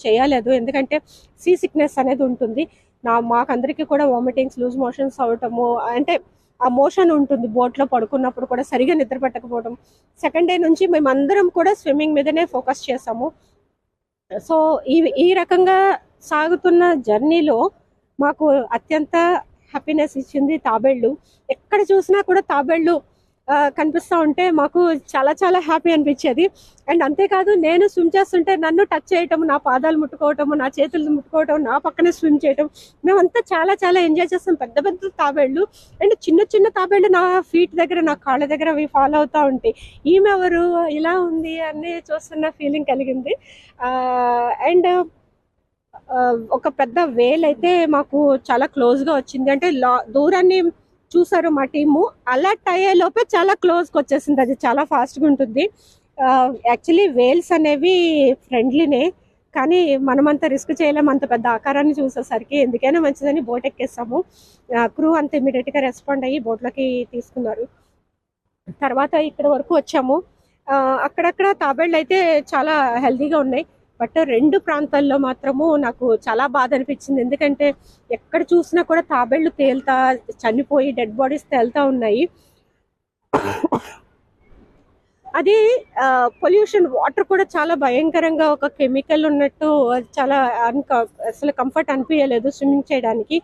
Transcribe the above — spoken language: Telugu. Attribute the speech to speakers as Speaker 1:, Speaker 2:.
Speaker 1: చేయలేదు. ఎందుకంటే సీ సిక్నెస్ అనేది ఉంటుంది. నా మాకందరికీ కూడా వామిటింగ్స్ లూజ్ మోషన్స్ అవటము అంటే ఆ మోషన్ ఉంటుంది బోట్లో పడుకున్నప్పుడు కూడా సరిగా నిద్ర పట్టకపోవడం సెకండ్ డే నుంచి మేమందరం కూడా స్విమ్మింగ్ మీదనే ఫోకస్ చేసాము సో ఈ ఈ రకంగా సాగుతున్న జర్నీలో మాకు అత్యంత హ్యాపీనెస్ ఇచ్చింది తాబేళ్ళు ఎక్కడ చూసినా కూడా తాబేళ్ళు కనిపిస్తూ ఉంటే మాకు చాలా చాలా హ్యాపీ అనిపించేది. అండ్ అంతేకాదు నేను స్విమ్ చేస్తుంటే నన్ను టచ్ చేయటం నా పాదాలు ముట్టుకోవటము నా చేతులు ముట్టుకోవటం నా పక్కనే స్విమ్ చేయటం మేమంతా చాలా చాలా ఎంజాయ్ చేస్తాం. పెద్ద పెద్ద తాబేళ్ళు అండ్ చిన్న చిన్న తాబేళ్ళు నా ఫీట్ దగ్గర నా కాళ్ళ దగ్గర అవి ఫాలో అవుతూ ఉంటాయి ఈమె ఎవరు ఇలా ఉంది అని చూస్తున్న ఫీలింగ్ కలిగింది. అండ్ ఒక పెద్ద వేల్ అయితే మాకు చాలా క్లోజ్గా వచ్చింది. అంటే లా- దూరాన్ని చూసారు మా టీము. అలర్ట్ అయ్యే లోపే చాలా క్లోజ్కి వచ్చేసింది. అది చాలా ఫాస్ట్గా ఉంటుంది. యాక్చువల్లీ వేల్స్ అనేవి ఫ్రెండ్లీనే కానీ మనమంత రిస్క్ చేయలేము. అంత పెద్ద ఆకారాన్ని చూసేసరికి ఎందుకైనా మంచిదని బోట్ ఎక్కేసాము క్రూ అంత ఇమీడియట్గా రెస్పాండ్ అయ్యి బోట్లోకి తీసుకున్నారు. తర్వాత ఇక్కడ వరకు వచ్చాము. అక్కడక్కడ తాబేళ్ళు అయితే చాలా హెల్తీగా ఉన్నాయి. బట్ రెండు ప్రాంతాల్లో మాత్రము నాకు చాలా బాధ అనిపించింది. ఎందుకంటే ఎక్కడ చూసినా కూడా తాబేళ్ళు తేలుతా చనిపోయి డెడ్ బాడీస్ తేలుతా ఉన్నాయి. అది పొల్యూషన్ వాటర్ కూడా చాలా భయంకరంగా ఒక కెమికల్ ఉన్నట్టు అది చాలా అన్క అసలు కంఫర్ట్ అనిపించలేదు స్విమ్మింగ్ చేయడానికి.